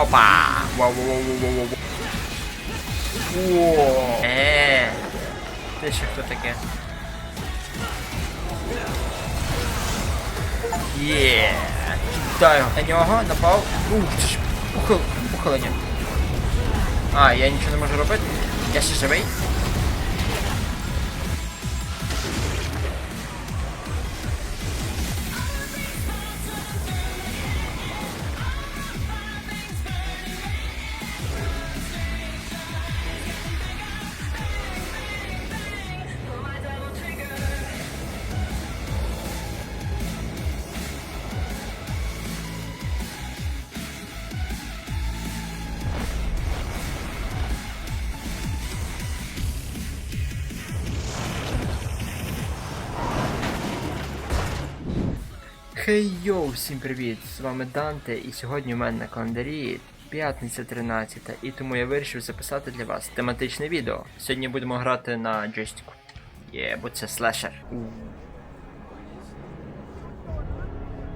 Опа! Вау, вау, вау, вау, вау, вау. О, е. Ти ще хто таке? Є. Кидаю на нього, напав. Ух, це ж похил, похилення. А, я нічого не можу робити. Я ще живий. Хей йоу, всім привіт! З вами Данте, і сьогодні у мене на календарі п'ятниця 13, і тому я вирішив записати для вас тематичне відео. Сьогодні будемо грати на джойстику. Є, бо це слешер.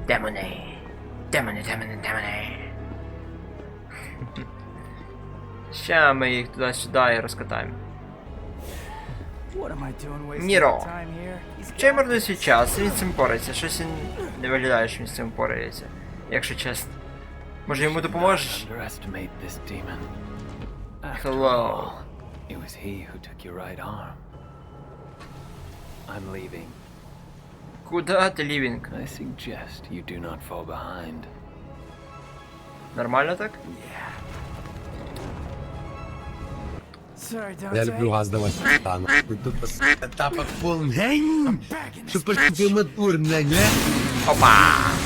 Демони. Демони, демони, демони. Ща ми їх туди-сюди розкатаємо. Ніро. Чай марнує свій час, він з цим порається. Щось він не виглядає, що він з цим порається. Якщо чесно. Може йому допоможеш? Hello. it was he who took your right arm. I'm leaving. Куда ти лівінг? I suggest you do not fall behind. Нормально так? Dante. Я люблю газ давати. Та, нахуй, тут тапок повний. Щоб мотурне, не? Опа!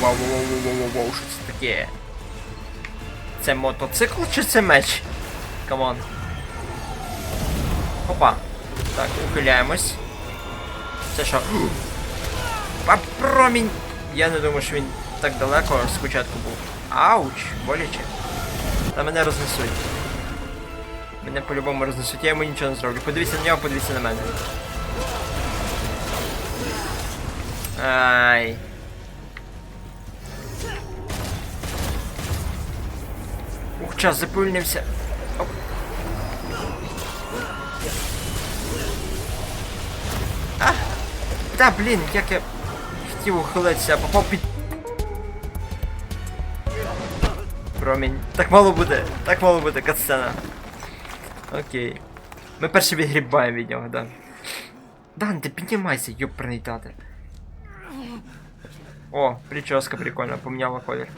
Вау, вау, вау, вау, вау, вау, що це таке? Це мотоцикл чи це меч? Камон. Опа. Так, ухиляємось. Це що? А промінь! Я не думаю, що він так далеко спочатку був. Ауч, боляче. Та мене рознесуть. Мене по-любому рознесуть, я йому нічого не зроблю. Подивіться на нього, подивіться на мене. Ай. Ух, час заповільнився. Оп. А! Та, блін, як я хотів ухилитися, а попав під. Промінь. Так мало буде, так мало буде катсцена. Окей. Ми перше відгрібаємо від нього, Дан. Дан, ти піднімайся, ёпраний татер. О, прическа прикольна, поміняла колір.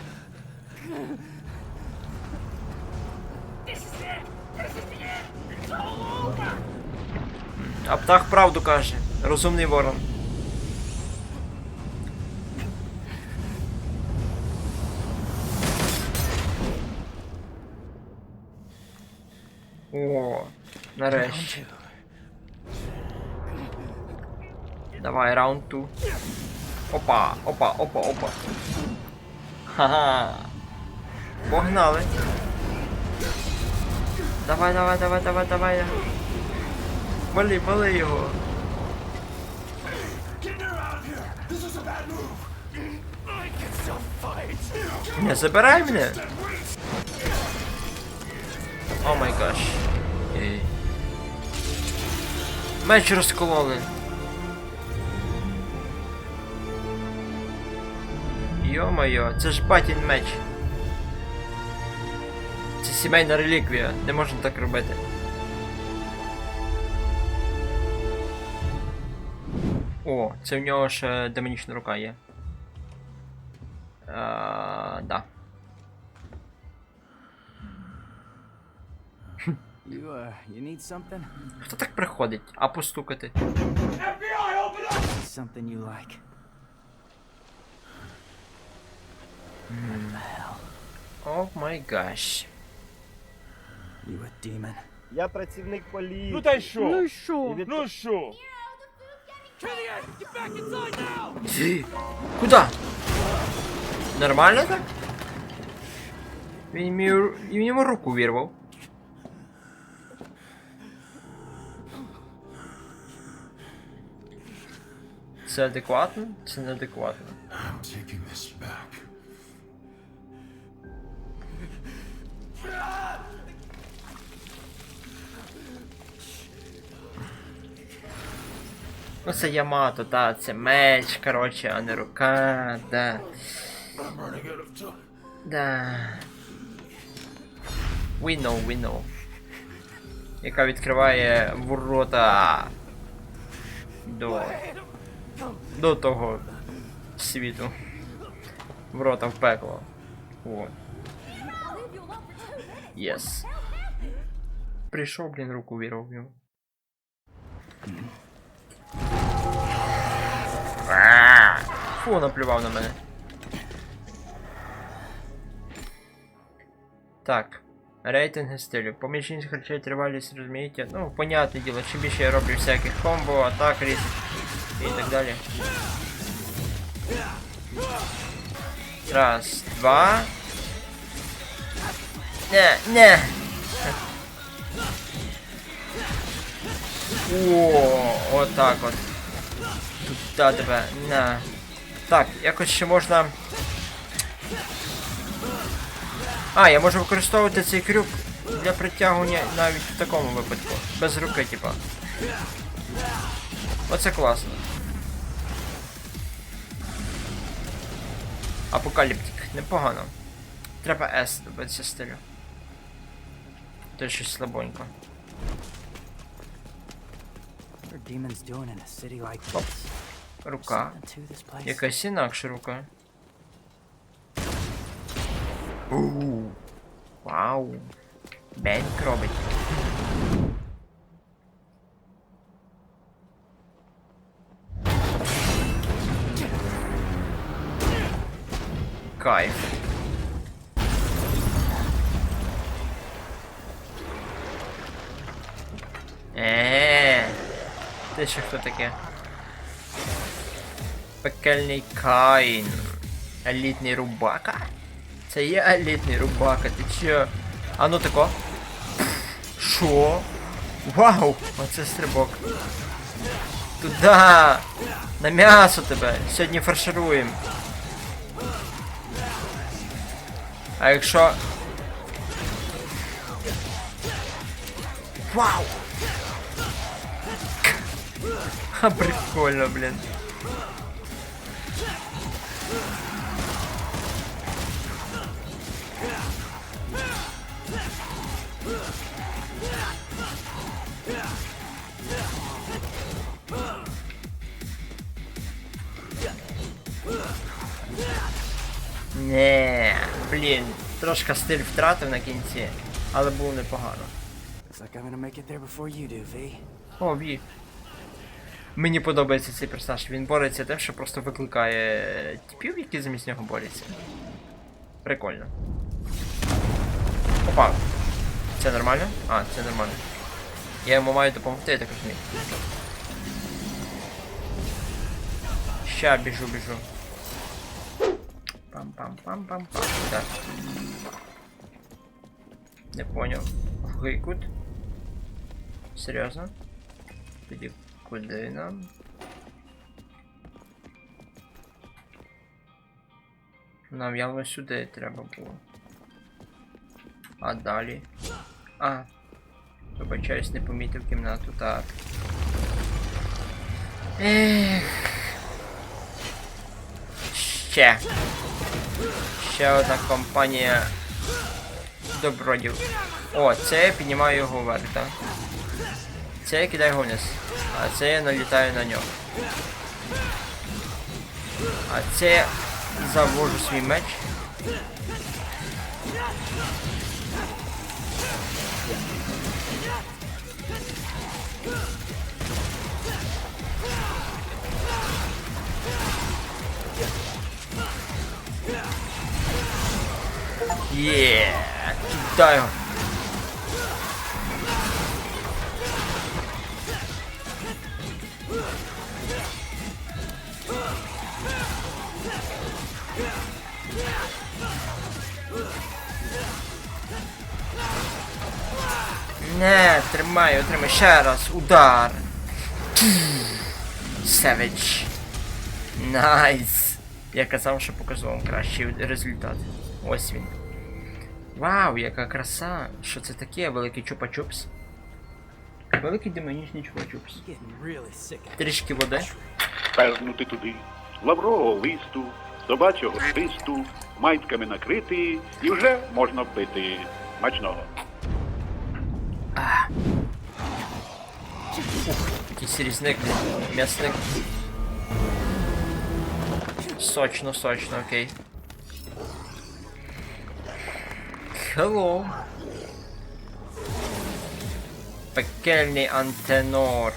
А птах правду каже. Розумний ворон. Нарешті. Давай, раунд 2. Опа, опа, опа, опа. Ха-ха. Погнали. Давай, давай, давай, давай, давай. Вали, вали його. Не забирай мене. О май гаш. Меч розкололи. Йо-моє, це ж батін меч. Це сімейна реліквія, не можна так робити. О, це в нього ще демонічна рука є. А, да. Хто так приходить? А постукати? Something you like. О май гаш. You a demon? Я працівник поліції. Ну та й що? Ну що? Ну що? Фі. Куда? Нормально так? Він мені, ру- він йому руку вірвав. Це адекватно? Це неадекватно. Ну це Ямато, та, це меч, короче, а не рука, да. Да. We know, we know. Яка відкриває ворота до до того світу. Ворота в пекло. О. Єс. Прийшов, блін, руку вірвав йому. Фу, наплював на мене. Так. Рейтинги стилю. Помічність харчує тривалість, розумієте? Ну, понятне діло, чим більше я роблю всяких комбо, атак різних і так далі. Раз, два. Не, не. О, отак от. Туди тебе, на. Так, якось ще можна. А, я можу використовувати цей крюк для притягування навіть в такому випадку. Без руки, типа. Оце класно. Апокаліптик, непогано. Треба S добитися стилю. То щось слабонько. Оп. Рука. Якась інакша рука. Ууу. Вау. Бенк робить. Кайф. Е. Ти ще хто таке? Пекельний Каїн. Елітний рубака? Це є елітний рубака, ти чо? А ну тако. Шо? Вау! Оце стрибок. Туда! На м'ясо тебе! Сьогодні фаршируємо. А якщо. Вау! Ха, прикольно, блін. Не, блін, трошки стиль втратив на кінці, але було непогано. О, Ві. Мені подобається цей персонаж. Він бореться тим, що просто викликає типів, які замість нього борються. Прикольно. Опа. Це нормально? А, це нормально. Я йому маю допомогти, я так розумію. Ща біжу, біжу. Пам-пам-пам-пам-пам. Так. Не поняв. Гейкут? Серйозно? Тоді куди нам? Нам явно сюди треба було. А далі. А. Вибачаюсь, не помітив кімнату, так. Ех. Ще. Ще одна компанія добродів. О, це я піднімаю його вверх, так? Це я кидаю його вниз. А це я налітаю на нього. А це я завожу свій меч. Є, туди його. Не, тримай, отримай ще раз. Удар. Севич. Найс. Я казав, що покажу вам кращий результат. Ось він. Вау, яка краса! Що це таке? Великий чупа-чупс? Великий демонічний of Трішки води. пернути туди, лаврового листу, собачого листу, майтками накрити, і вже можна пити. Смачного. Якийсь різник, м'ясник. Сочно, сочно, окей. Hello. Пекельний антенор.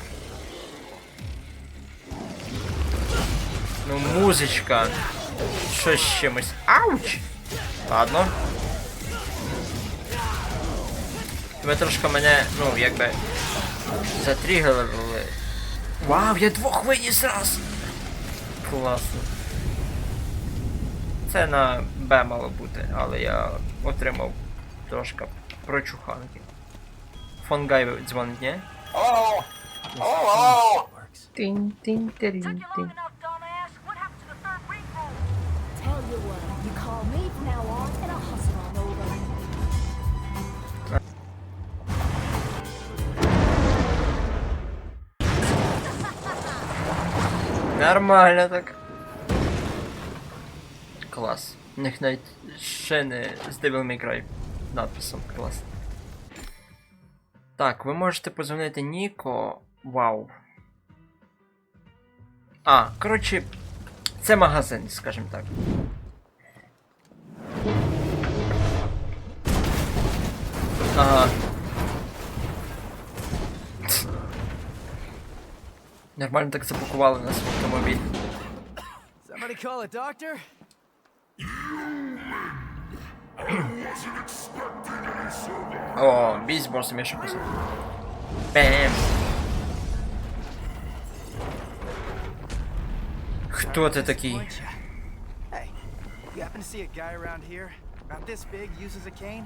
Ну, музичка. Щось з чимось. Ауч! Ладно. Ви трошки мене, ну, якби. Затригерили. Вау, я двох виніс раз! Класно. Це на Б мало бути, але я отримав трошки прочуханки. Фон Гай дзвонить, ні? works. Тинь-тинь-тирінь-тинь. long enough, dumbass. What happened to the third ring roll? Tell you what, you call me from now on, and I'll hustle on over. Нормально так. Клас. У них навіть ще не з Devil May Cry Надписом. Клас. Так, ви можете позвонити Ніко. Вау. А, коротше, це магазин, скажімо так. Ага. Нормально так запакували нас в автомобіль. Somebody call a doctor? О, бій з босом, я ще писав. Бем. Хто ти такий? Point ya. Hey, you happen to see a guy around here? About this big, uses a cane?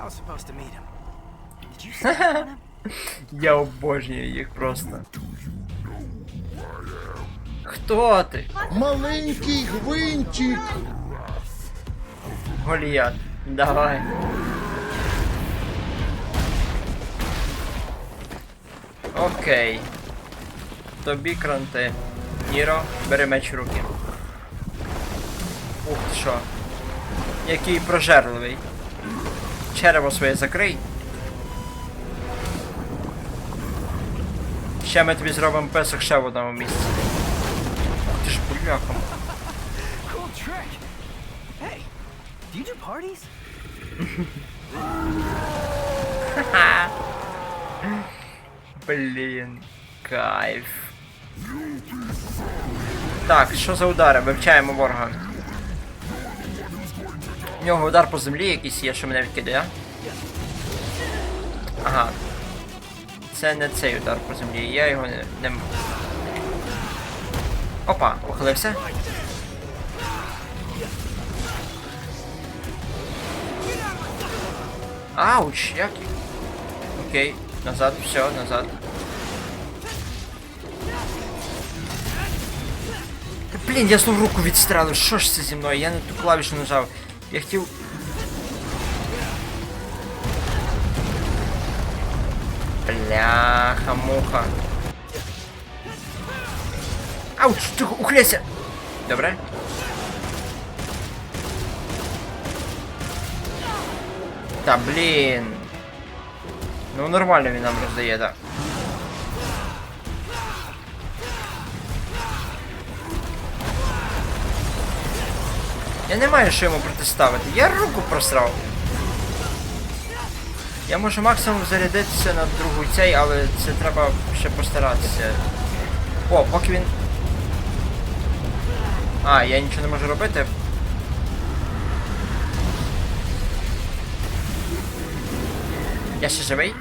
I was supposed to meet him. Did you see him? Я обожнюю їх просто. Хто ти? Маленький гвинтик. Голіят. Давай. Окей. Тобі кранти. Ніро, бери меч в руки. Ух що. Який прожерливий. Черево своє закрий. Ще ми тобі зробимо песок ще в одному місці. Ух ти ж trick. Hey, do you do parties? Блін, кайф. Так, що за удари? Вивчаємо ворога. У нього удар по землі якийсь є, що мене відкидає. Ага. Це не цей удар по землі, я його не. не... Опа, ухилився. Ауч, як. Окей, назад, все, назад. Та, Блін, я знову руку відстрелив, що ж це зі мною? Я не ту клавішу нажав. Я хотів. Бляха, муха. Ауч, тихо, ухиляйся! Добре? Та блін. Ну нормально він нам роздає, так. Я не маю що йому протиставити. Я руку просрав. Я можу максимум зарядитися на другу цей, але це треба ще постаратися. О, поки він. А, я нічого не можу робити. Я ще живий?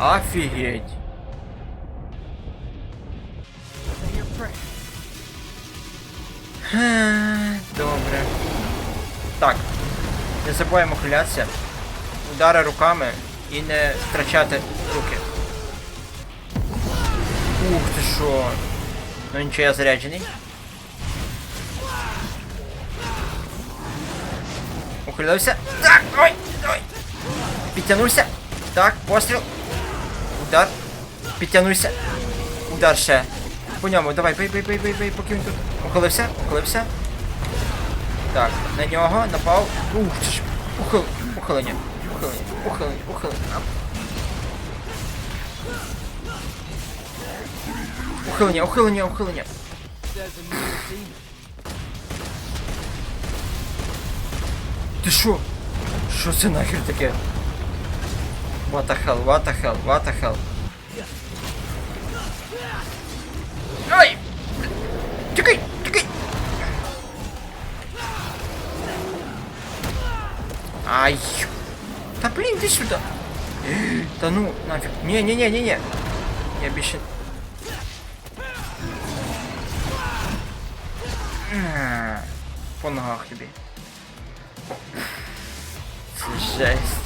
Офігеть. Добре. Так. Не забуваємо хилятися. Удари руками і не втрачати руки. Ух ти що. Ну нічого, я заряджений. Ухилився. Так, ой. Підтягнувся. Так, постріл. Удар. Підтягнуйся. Удар ще. По ньому, давай, бий, бий, бий, бий, поки він тут. Ухилився, ухилився. Так, на нього напав. Ух, ж. Ухил... Ухилення. Ухилення, ухилення, ухилення. Ухилення, ухилення, ухилення. Ти що? Що це нахер таке? What the hell, what the hell, what the hell? Ай! Тікай, тікай! Ай! Та блін, іди сюди! Та ну, нафіг. Ні, ні, ні, ні, ні. Я більше. А, По ногах тобі. Це жесть.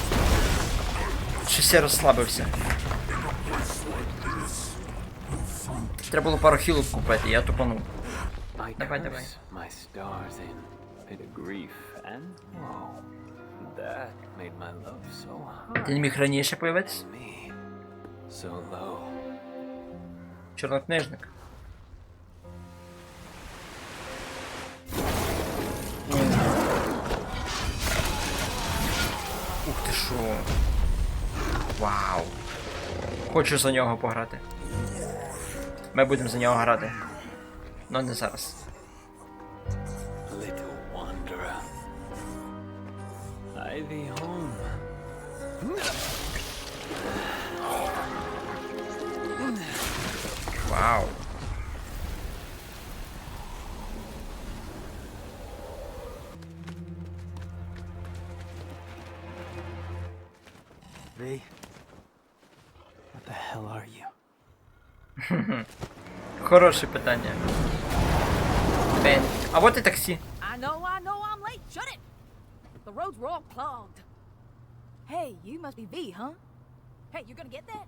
Щось я розслабився. Треба було пару хілок купити, я тупанув. Давай, давай. my stars in pit of grief and woe. That made my love so high Ти не міг раніше появитися? so low. Чорнокнижник. Ух ти шо. Вау. Хочу за нього пограти. Ми будемо за нього грати. Ну не зараз. Вау. V, what the hell are you? Хороше питання. Бен. А от і таксі. I know, I know I'm late. Shut it! The roads were all clogged. Hey, you must be V, huh? Hey, you're gonna get that?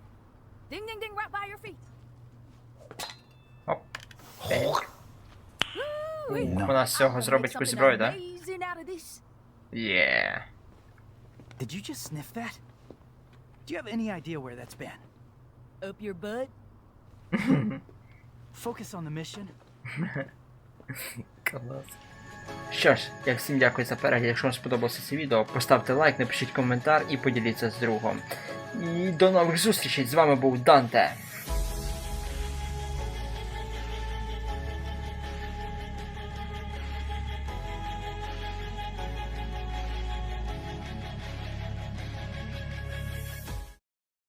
Ding, ding, ding, right by your feet. Оп. Бен. Woo-wee. Вона з цього I'll зробить make якусь something зброю, так? amazing out of this. Є. Did you just sniff that? Do you have any idea where that's been? Up your butt? Focus on the mission. Клас. Що ж, я всім дякую за перегляд. Якщо вам сподобалося це відео, поставте лайк, напишіть коментар і поділіться з другом. І до нових зустрічей! З вами був Данте.